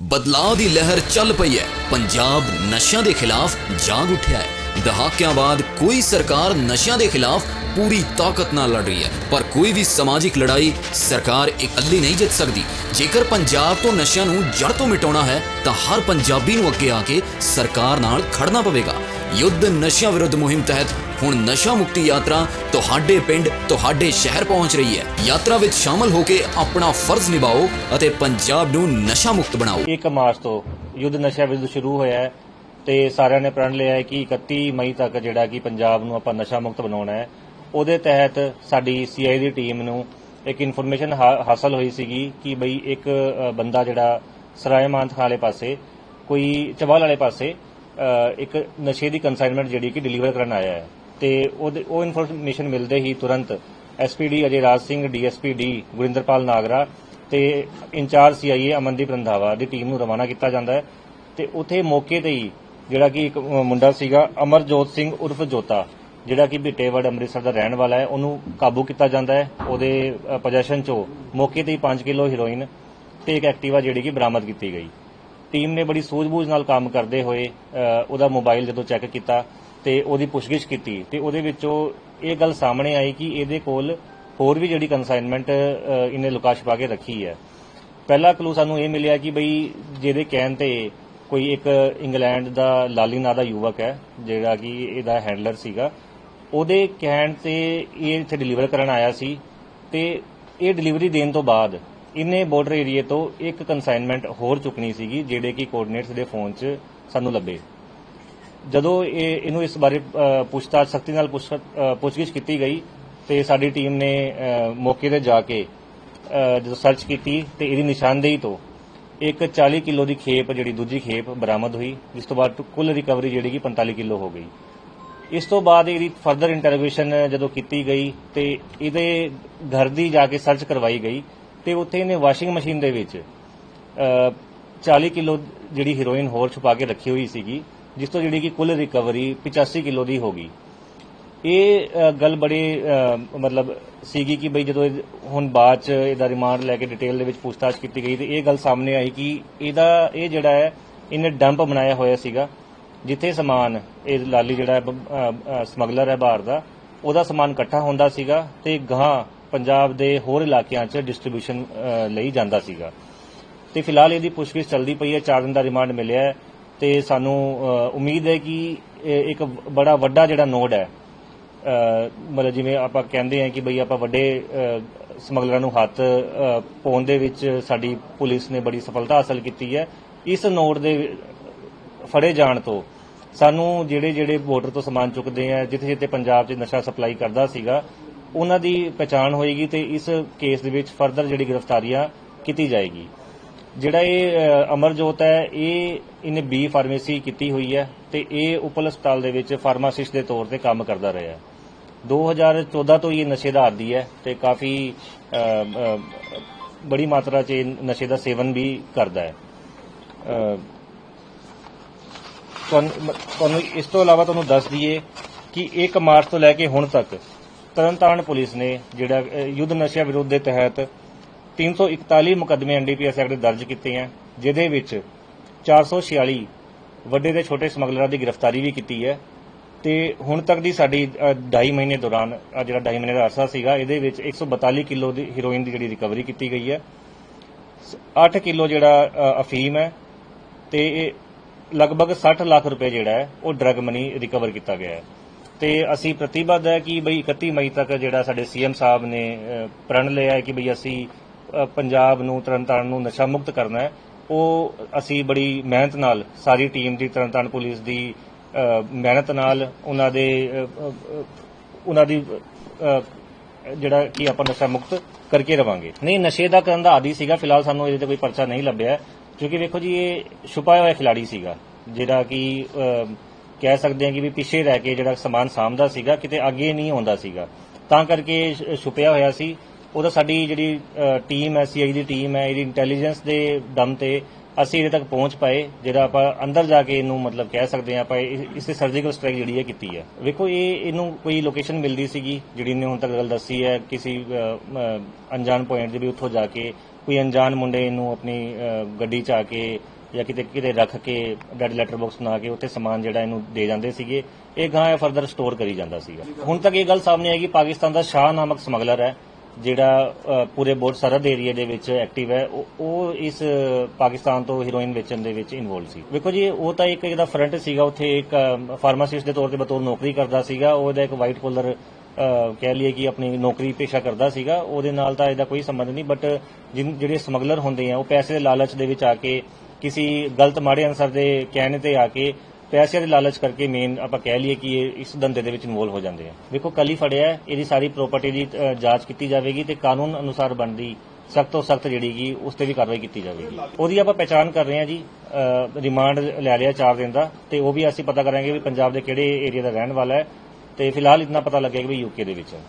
ਬਦਲਾਅ ਦੀ ਲਹਿਰ ਚੱਲ ਪਈ ਹੈ। ਪੰਜਾਬ ਨਸ਼ਿਆਂ ਦੇ ਖਿਲਾਫ ਜਾਗ ਉੱਠਿਆ ਹੈ। ਦਹਾਕਿਆਂ ਬਾਅਦ ਕੋਈ ਸਰਕਾਰ ਨਸ਼ਿਆਂ ਦੇ ਖਿਲਾਫ ਪੂਰੀ ਤਾਕਤ ਨਾਲ ਲੜ ਰਹੀ ਹੈ। ਪਰ ਕੋਈ ਵੀ ਸਮਾਜਿਕ ਲੜਾਈ ਸਰਕਾਰ ਇਕੱਲੀ ਨਹੀਂ ਜਿੱਤ ਸਕਦੀ। ਜੇਕਰ ਪੰਜਾਬ ਤੋਂ ਨਸ਼ਿਆਂ ਨੂੰ ਜੜ ਤੋਂ ਮਿਟਾਉਣਾ ਹੈ, ਤਾਂ ਹਰ ਪੰਜਾਬੀ ਨੂੰ ਅੱਗੇ ਆ ਕੇ ਸਰਕਾਰ ਨਾਲ ਖੜਨਾ ਪਵੇਗਾ। ਯੁੱਧ ਨਸ਼ਿਆਂ ਵਿਰੁੱਧ ਮੁਹਿੰਮ ਤਹਿਤ ਹੁਣ ਨਸ਼ਾ ਮੁਕਤੀ ਯਾਤਰਾ ਤੁਹਾਡੇ ਪਿੰਡ, ਤੁਹਾਡੇ ਸ਼ਹਿਰ ਪਹੁੰਚ ਰਹੀ ਹੈ। ਯਾਤਰਾ ਵਿੱਚ ਸ਼ਾਮਲ ਹੋ ਕੇ ਆਪਣਾ ਫਰਜ਼ ਨਿਭਾਓ ਅਤੇ ਪੰਜਾਬ ਨੂੰ ਨਸ਼ਾ ਮੁਕਤ ਬਣਾਓ। 1 ਮਾਰਚ ਤੋਂ ਯੁੱਧ ਨਸ਼ਾ ਵਿਰੁੱਧ ਸ਼ੁਰੂ ਹੋਇਆ ਹੈ ਤੇ ਸਾਰਿਆਂ ਨੇ ਪ੍ਰਣ ਲਿਆ ਹੈ ਕਿ 31 ਮਈ ਤੱਕ ਜਿਹੜਾ ਕਿ ਪੰਜਾਬ ਨੂੰ ਆਪਾਂ ਨਸ਼ਾ ਮੁਕਤ ਬਣਾਉਣਾ ਹੈ, ਉਹਦੇ ਤਹਿਤ ਸਾਡੀ ਸੀਆਈ ਦੀ ਟੀਮ ਨੂੰ ਇੱਕ ਇਨਫੋਰਮੇਸ਼ਨ ਹਾਸਲ ਹੋਈ ਸੀਗੀ ਕਿ ਬਈ ਇੱਕ ਬੰਦਾ ਜਿਹੜਾ ਸਰਾਏ ਮਾਨਥ ਵਾਲੇ ਪਾਸੇ, ਕੋਈ ਚਵਾਲ ਵਾਲੇ ਪਾਸੇ ਇੱਕ ਨਸ਼ੇ ਦੀ ਕੰਸਾਈਨਮੈਂਟ ਜਿਹੜੀ ਕਿ ਡਿਲੀਵਰ ਕਰਨ ਆਇਆ ਹੈ। ਤੇ ਉਹਦੇ- ਉਹ ਇਨਫੋਰਮੇਸ਼ਨ ਮਿਲਦੇ ਹੀ ਤੁਰੰਤ SPD Ajay Raj Singh DSP D Gurinderpal Nagra ਤੇ ਇੰਚਾਰਜ ਸੀਆਈਏ ਅਮਨਦੀਪ ਰੰਧਾਵਾ ਦੀ ਟੀਮ ਨੂੰ ਰਵਾਨਾ ਕੀਤਾ ਜਾਂਦਾ ਹੈ। ਤੇ ਉਥੇ ਮੌਕੇ ਤੇ ਹੀ ਜਿਹੜਾ ਕਿ ਇੱਕ ਮੁੰਡਾ ਸੀਗਾ ਅਮਰਜੋਤ ਸਿੰਘ ਉਰਫ ਜੋਤਾ, ਜਿਹੜਾ ਕਿ ਭਿੱਟੇਵੜ ਅੰਮ੍ਰਿਤਸਰ ਦਾ ਰਹਿਣ ਵਾਲਾ ਹੈ। ਉਹਨੂੰ ਕਾਬੂ ਕੀਤਾ ਜਾਂਦਾ ਹੈ। ਉਹਦੇ ਪੋਜੈਸ਼ਨ ਚੋਂ ਮੌਕੇ ਤੇ ਹੀ 5 ਕਿਲੋ ਹੀਰੋਇਨ ਤੇ ਇੱਕ ਐਕਟਿਵਾ ਜਿਹੜੀ ਕਿ ਬਰਾਮਦ ਕੀਤੀ ਗਈ। ਟੀਮ ਨੇ ਬੜੀ ਸੂਝ-ਬੂਝ ਨਾਲ ਕੰਮ ਕਰਦੇ ਹੋਏ ਉਹਦਾ ਮੋਬਾਈਲ ਜਦੋਂ ਚੈੱਕ ਕੀਤਾ ਤੇ ਉਹਦੀ ਪੁੱਛਗਿੱਛ ਕੀਤੀ ਤੇ ਉਹਦੇ ਵਿੱਚੋਂ ਇਹ ਗੱਲ ਸਾਹਮਣੇ ਆਈ ਕਿ ਇਹਦੇ ਕੋਲ ਹੋਰ ਵੀ ਜਿਹੜੀ ਕਨਸਾਈਨਮੈਂਟ ਇਹਨੇ ਲੁਕਾ ਛਪਾ ਕੇ ਰੱਖੀ ਹੈ। ਪਹਿਲਾ ਕਲੂ ਸਾਨੂੰ ਇਹ ਮਿਲਿਆ ਕਿ ਬਈ ਜਿਹਦੇ ਕਹਿਣ ਤੇ ਕੋਈ ਇੱਕ ਇੰਗਲੈਂਡ ਦਾ ਲਾਲੀ ਨਾਂ ਦਾ ਯੁਵਕ ਹੈ, ਜਿਹੜਾ ਕਿ ਇਹਦਾ ਹੈਂਡਲਰ ਸੀਗਾ, ਉਹਦੇ ਕਹਿਣ ਤੇ ਇਹ ਇੱਥੇ ਡਿਲੀਵਰ ਕਰਨ ਆਇਆ ਸੀ ਤੇ ਇਹ ਡਿਲੀਵਰੀ ਦੇਣ ਤੋਂ ਬਾਅਦ ਇਨੇ ਬਾਰਡਰ ਏਰੀਏ ਤੋਂ ਇੱਕ ਕੰਸਾਈਨਮੈਂਟ ਹੋਰ ਚੁੱਕਣੀ ਸੀਗੀ ਜਿਹੜੇ ਕਿ ਕੋਆਰਡੀਨੇਟਸ ਦੇ ਫੋਨ 'ਚ ਸਾਨੂੰ ਲੱਭੇ। ਜਦੋਂ ਇਹ ਇਹਨੂੰ ਇਸ ਬਾਰੇ ਅ, ਪੁੱਛਤਾਛ ਸਖਤੀ ਨਾਲ ਪੁੱਛਗਿੱਛ ਕੀਤੀ ਗਈ ਤੇ ਸਾਡੀ ਟੀਮ ਨੇ ਮੌਕੇ ਤੇ ਜਾ ਕੇ ਜਦੋਂ ਸਰਚ ਕੀਤੀ ਤੇ ਇਹਦੀ ਨਿਸ਼ਾਨਦੇਹੀ ਤੋਂ ਇੱਕ 40 ਕਿਲੋ ਦੀ ਖੇਪ ਜਿਹੜੀ ਦੂਜੀ ਖੇਪ ਬਰਾਮਦ ਹੋਈ ਜਿਸ ਤੋਂ ਬਾਅਦ ਕੁੱਲ ਰਿਕਵਰੀ ਜਿਹੜੀ ਕਿ 45 ਕਿਲੋ ਹੋ ਗਈ। ਇਸ ਤੋਂ ਬਾਅਦ ਇਹਦੀ ਫਰਦਰ ਇੰਟਰੋਗੇਸ਼ਨ ਜਦੋਂ ਕੀਤੀ ਗਈ ਤੇ ਇਹਦੇ ਘਰ ਦੀ ਜਾ ਕੇ ਸਰਚ ਕਰਵਾਈ ਗਈ ਤੇ ਉੱਥੇ ਇਹਨੇ ਵਾਸ਼ਿੰਗ ਮਸ਼ੀਨ ਦੇ ਵਿੱਚ ਅ, 40 ਕਿਲੋ ਜਿਹੜੀ ਹੀਰੋਇਨ ਹੋਰ ਛੁਪਾ ਕੇ ਰੱਖੀ ਹੋਈ ਸੀਗੀ ਜਿਸ ਤੋਂ ਜਿਹੜੀ ਕਿ ਕੁੱਲ ਰਿਕਵਰੀ 85 ਕਿਲੋ ਦੀ ਹੋ ਗਈ। ਇਹ ਗੱਲ ਬੜੀ ਮਤਲਬ ਸੀਗੀ ਕਿ ਬਈ ਜਦੋਂ ਹੁਣ ਬਾਅਦ ਚ ਇਹਦਾ ਰਿਮਾਂਡ ਲੈ ਕੇ ਡਿਟੇਲ ਦੇ ਵਿੱਚ ਪੁੱਛਤਾਛ ਕੀਤੀ ਗਈ ਤੇ ਇਹ ਗੱਲ ਸਾਹਮਣੇ ਆਈ ਕਿ ਇਹਦਾ ਇਹ ਜਿਹੜਾ ਹੈ ਇਹਨੇ ਡੰਪ ਬਣਾਇਆ ਹੋਇਆ ਸੀਗਾ ਜਿੱਥੇ ਸਮਾਨ ਇਹ ਲਾਲੀ ਜਿਹੜਾ ਸਮਗਲਰ ਹੈ ਬਾਹਰ ਦਾ ਉਹਦਾ ਸਮਾਨ ਇਕੱਠਾ ਹੁੰਦਾ ਸੀਗਾ ਤੇ ਗਾਂ ਪੰਜਾਬ ਦੇ ਹੋਰ ਇਲਾਕਿਆਂ 'ਚ ਡਿਸਟ੍ਰੀਬਿਊਸ਼ਨ ਲਈ ਜਾਂਦਾ ਸੀਗਾ। ਤੇ ਫਿਲਹਾਲ ਇਹਦੀ ਪੁੱਛਗਿੱਛ ਚੱਲਦੀ ਪਈ ਹੈ 4 ਦਿਨ ਦਾ ਰਿਮਾਂਡ ਮਿਲਿਆ ਹੈ ਤੇ ਸਾਨੂੰ ਉਮੀਦ ਹੈ ਕਿ ਇੱਕ ਬੜਾ ਵੱਡਾ ਜਿਹੜਾ ਨੋਡ ਹੈ ਮਤਲਬ ਜਿਵੇਂ ਆਪਾਂ ਕਹਿੰਦੇ ਹਾਂ ਕਿ ਬਈ ਆਪਾਂ ਵੱਡੇ ਸਮਗਲਰਾਂ ਨੂੰ ਹੱਥ ਪਾਉਣ ਦੇ ਵਿੱਚ ਸਾਡੀ ਪੁਲਿਸ ਨੇ ਬੜੀ ਸਫਲਤਾ ਹਾਸਲ ਕੀਤੀ ਹੈ। ਇਸ ਨੋਡ ਦੇ ਫੜੇ ਜਾਣ ਤੋਂ ਸਾਨੂੰ ਜਿਹੜੇ ਜਿਹੜੇ ਬਾਰਡਰ ਤੋਂ ਸਮਾਨ ਚੁੱਕਦੇ ਆ ਜਿੱਥੇ ਜਿੱਥੇ ਪੰਜਾਬ 'ਚ ਨਸ਼ਾ ਸਪਲਾਈ ਕਰਦਾ ਸੀਗਾ ਉਹਨਾਂ ਦੀ ਪਛਾਣ ਹੋਏਗੀ ਤੇ ਇਸ ਕੇਸ ਦੇ ਵਿੱਚ ਫਰਦਰ ਜਿਹੜੀ ਗ੍ਰਿਫਤਾਰੀਆਂ ਕੀਤੀ ਜਾਏਗੀ। ਜਿਹੜਾ ਇਹ ਅਮਰਜੋਤ ਹੈ, ਇਹ ਇਹਨੇ ਬੀ ਫਾਰਮੇਸੀ ਕੀਤੀ ਹੋਈ ਹੈ ਤੇ ਇਹ ਉਪਲ ਹਸਪਤਾਲ ਦੇ ਵਿੱਚ ਫਾਰਮਾਸਿਸਟ ਦੇ ਤੌਰ ਤੇ ਕੰਮ ਕਰਦਾ ਰਿਹਾ ਹੈ। 2014 ਤੋਂ ਹੀ ਇਹ ਨਸ਼ੇ ਦਾ ਆਦੀ ਹੈ ਤੇ ਕਾਫੀ ਬੜੀ ਮਾਤਰਾ 'ਚ ਇਹ ਨਸ਼ੇ ਦਾ ਸੇਵਨ ਵੀ ਕਰਦਾ ਹੈ। ਤੁਹਾਨੂੰ ਤੁਹਾਨੂੰ ਇਸ ਤੋਂ ਇਲਾਵਾ ਤੁਹਾਨੂੰ ਦੱਸ ਦਈਏ ਕਿ 1 ਮਾਰਚ ਤੋਂ ਲੈ ਕੇ ਹੁਣ ਤੱਕ ਤਰਨਤਾਰਨ ਪੁਲਿਸ ਨੇ ਜਿਹੜਾ ਯੁੱਧ ਨਸ਼ਿਆਂ ਵਿਰੁੱਧ ਦੇ ਤਹਿਤ 341 ਮੁਕੱਦਮੇ ਐਨਡੀਪੀਐਸ ਐਕਟ ਦਰਜ ਕੀਤੇ ਹੈ ਜਿਹਦੇ ਵਿੱਚ 446 ਵੱਡੇ ਤੇ ਛੋਟੇ ਸਮਗਲਰਾਂ ਦੀ ਗ੍ਰਿਫਤਾਰੀ ਵੀ ਕੀਤੀ ਹੈ। ਤੇ ਹੁਣ ਤੱਕ ਦੀ ਸਾਡੀ 2.5 ਮਹੀਨੇ ਦੌਰਾਨ ਜਿਹੜਾ 2.5 ਮਹੀਨੇ ਦਾ ਅਰਸਾ ਸੀਗਾ, ਇਹਦੇ ਵਿੱਚ 142 ਕਿਲੋ ਦੀ ਹੀਰੋਇਨ ਦੀ ਜਿਹੜੀ ਰਿਕਵਰੀ ਕੀਤੀ ਗਈ ਹੈ। 8 ਕਿਲੋ ਜਿਹੜਾ ਅਫੀਮ ਹੈ ਤੇ ਲਗਭਗ 60 ਲੱਖ ਰੁਪਏ ਜਿਹੜਾ ਹੈ, ਉਹ ਡਰਗ ਮਨੀ ਰਿਕਵਰ ਕੀਤਾ ਗਿਆ ਹੈ। ਤੇ ਅਸੀਂ ਪ੍ਰਤੀਬੱਧ ਹੈ ਕਿ ਬਈ 31 ਮਈ ਤੱਕ ਜਿਹੜਾ ਸਾਡੇ ਸੀਐਮ ਸਾਹਿਬ ਨੇ ਪ੍ਰਣ ਲਿਆ ਹੈ ਕਿ ਬਈ ਅਸੀਂ ਪੰਜਾਬ ਨੂੰ ਤਰਨਤਾਰਨ ਨੂੰ ਨਸ਼ਾ ਮੁਕਤ ਕਰਨਾ ਹੈ। ਉਹ ਅਸੀਂ ਬੜੀ ਮਿਹਨਤ ਨਾਲ ਸਾਰੀ ਟੀਮ ਦੀ ਤਰਨਤਾਰਨ ਪੁਲਿਸ ਦੀ ਮਿਹਨਤ ਨਾਲ ਉਹਨਾਂ ਦੇ ਅ, ਉਹਨਾਂ ਦੀ ਜਿਹੜਾ ਕਿ ਆਪਾਂ ਨਸ਼ਾ ਮੁਕਤ ਕਰਕੇ ਰਵਾਂਗੇ। ਨਹੀਂ ਨਸ਼ੇ ਦਾ ਕਰਨ ਦਾ ਆਦੀ ਸੀਗਾ। ਫਿਲਹਾਲ ਸਾਨੂੰ ਇਹਦੇ ਤੇ ਕੋਈ ਪਰਚਾ ਨਹੀਂ ਲੱਭਿਆ। ਕਿਉਂਕਿ ਵੇਖੋ ਜੀ ਇਹ ਛੁਪਾਇਆ ਹੋਇਆ ਖਿਲਾੜੀ ਸੀਗਾ ਜਿਹੜਾ ਕਿ ਕਹਿ ਸਕਦੇ ਹਾਂ ਕਿ ਵੀ ਪਿੱਛੇ ਰਹਿ ਕੇ ਜਿਹੜਾ ਸਮਾਨ ਸਾਂਭਦਾ ਸੀਗਾ, ਕਿਤੇ ਅੱਗੇ ਨਹੀਂ ਆਉਂਦਾ ਸੀਗਾ। ਤਾਂ ਕਰਕੇ ਛੁਪਿਆ ਹੋਇਆ ਸੀ। ਉਹਦਾ ਸਾਡੀ ਜਿਹੜੀ ਟੀਮ ਹੈ ਸੀਆਈ ਦੀ ਟੀਮ ਹੈ, ਇਹਦੀ ਇੰਟੈਲੀਜੈਂਸ ਦੇ ਦਮ ਤੇ ਅਸੀਂ ਇਹਦੇ ਤੱਕ ਪਹੁੰਚ ਪਾਏ, ਜਿਹੜਾ ਆਪਾਂ ਅੰਦਰ ਜਾ ਕੇ ਇਹਨੂੰ ਮਤਲਬ ਕਹਿ ਸਕਦੇ ਹਾਂ, ਆਪਾਂ ਇਹ- ਇਸ ਤੇ ਸਰਜੀਕਲ ਸਟ੍ਰਾਈਕ ਜਿਹੜੀ ਹੈ ਕੀਤੀ ਹੈ। ਵੇਖੋ, ਇਹ, ਇਹਨੂੰ ਕੋਈ ਲੋਕੇਸ਼ਨ ਮਿਲਦੀ ਸੀਗੀ, ਜਿਹੜੀ ਨੇ ਹੁਣ ਤੱਕ ਗੱਲ ਦੱਸੀ ਹੈ, ਕਿਸੇ ਅਣਜਾਣ ਪੁਆਇੰਟ ਦੇ ਵੀ ਉੱਥੋਂ ਜਾ ਕੇ, ਕੋਈ ਅਣਜਾਣ ਮੁੰਡੇ ਇਹਨੂੰ ਆਪਣੀ ਗੱਡੀ 'ਚ ਆ ਕੇ ਜਾਂ ਕਿਤੇ ਕਿਤੇ ਰੱਖ ਕੇ ਡੈਡ ਲੈਟਰ ਬਾਕਸ ਬਣਾ ਕੇ ਉੱਥੇ ਸਮਾਨ ਜਿਹੜਾ ਇਹਨੂੰ ਦੇ ਜਾਂਦੇ ਸੀਗੇ, ਇਹ ਗਾਂ ਫਰਦਰ ਸਟੋਰ ਕਰੀ ਜਾਂਦਾ ਸੀਗਾ। ਹੁਣ ਤੱਕ ਇਹ ਗੱਲ ਸਾਹਮਣੇ ਆਈ ਕਿ ਪਾਕਿਸਤਾਨ ਦਾ ਸ਼ਾਹ ਨਾਮਕ ਸਮਗਲਰ ਹੈ, ਜਿਹੜਾ ਪੂਰੇ ਬੋਰਡ ਸਰਹੱਦ ਏਰੀਆ ਦੇ ਵਿੱਚ ਐਕਟਿਵ ਹੈ, ਉਹ ਇਸ ਪਾਕਿਸਤਾਨ ਤੋਂ ਹੀਰੋਇਨ ਵੇਚਣ ਦੇ ਵਿੱਚ ਇਨਵੋਲਵ ਸੀ। ਵੇਖੋ ਜੀ, ਉਹ ਤਾਂ ਇੱਕ ਇਹਦਾ ਫਰੰਟ ਸੀਗਾ, ਉੱਥੇ ਇੱਕ ਫਾਰਮਾਸਿਸਟ ਦੇ ਤੌਰ ਤੇ ਬਤੌਰ ਨੌਕਰੀ ਕਰਦਾ ਸੀਗਾ ਉਹਦਾ ਇੱਕ ਵਾਈਟ ਕੋਲਰ ਕਹਿ ਲਈਏ ਕਿ ਆਪਣੀ ਨੌਕਰੀ ਪੇਸ਼ਾ ਕਰਦਾ ਸੀਗਾ, ਉਹਦੇ ਨਾਲ ਤਾਂ ਇਹਦਾ ਕੋਈ ਸੰਬੰਧ ਨਹੀਂ ਬਟ ਜਿਹੜੇ ਸਮਗਲਰ ਹੁੰਦੇ ਆ, ਉਹ ਪੈਸੇ ਦੇ ਲਾਲਚ ਦੇ ਵਿੱਚ ਆ ਕੇ ਕਿਸੇ ਗਲਤ ਮਾੜੇ ਅਨਸਰ ਦੇ ਕਹਿਣੇ ਤੇ ਆ ਕੇ ਪੈਸੇ ਦੇ ਲਾਲਚ ਕਰਕੇ ਮੇਨ ਆਪਾਂ ਕਹਿ ਲਈਏ ਕਿ ਇਹ ਇਸ ਧੰਦੇ ਦੇ ਵਿੱਚ ਇਨਵੋਲਵ ਹੋ ਜਾਂਦੇ ਆ। ਵੇਖੋ ਕੱਲ ਹੀ ਫੜਿਆ ਹੈ, ਇਹਦੀ ਸਾਰੀ ਪ੍ਰਾਪਰਟੀ ਦੀ ਜਾਂਚ ਕੀਤੀ ਜਾਵੇਗੀ ਤੇ ਕਾਨੂੰਨ ਅਨੁਸਾਰ ਬਣਦੀ ਸਖਤ ਤੋਂ ਸਖਤ ਜਿਹੜੀ ਗੀ ਉਸ ਤੇ ਵੀ ਕਾਰਵਾਈ ਕੀਤੀ ਜਾਵੇਗੀ। ਉਹਦੀ ਆਪਾਂ ਪਛਾਣ ਕਰ ਰਹੇ ਹਾਂ ਜੀ ਰਿਮਾਂਡ ਲੈ ਲਿਆ 4 ਦਿਨ ਦਾ ਤੇ ਉਹ ਵੀ ਅਸੀਂ ਪਤਾ ਕਰਾਂਗੇ ਵੀ ਪੰਜਾਬ ਦੇ ਕਿਹੜੇ ਏਰੀਆ ਦਾ ਰਹਿਣ ਵਾਲਾ ਹੈ ਤੇ ਫਿਲਹਾਲ ਇਤਨਾ ਪਤਾ ਲੱਗਿਆ ਕਿ ਵੀ ਯੂਕੇ ਦੇ ਵਿੱਚ ਹੈ।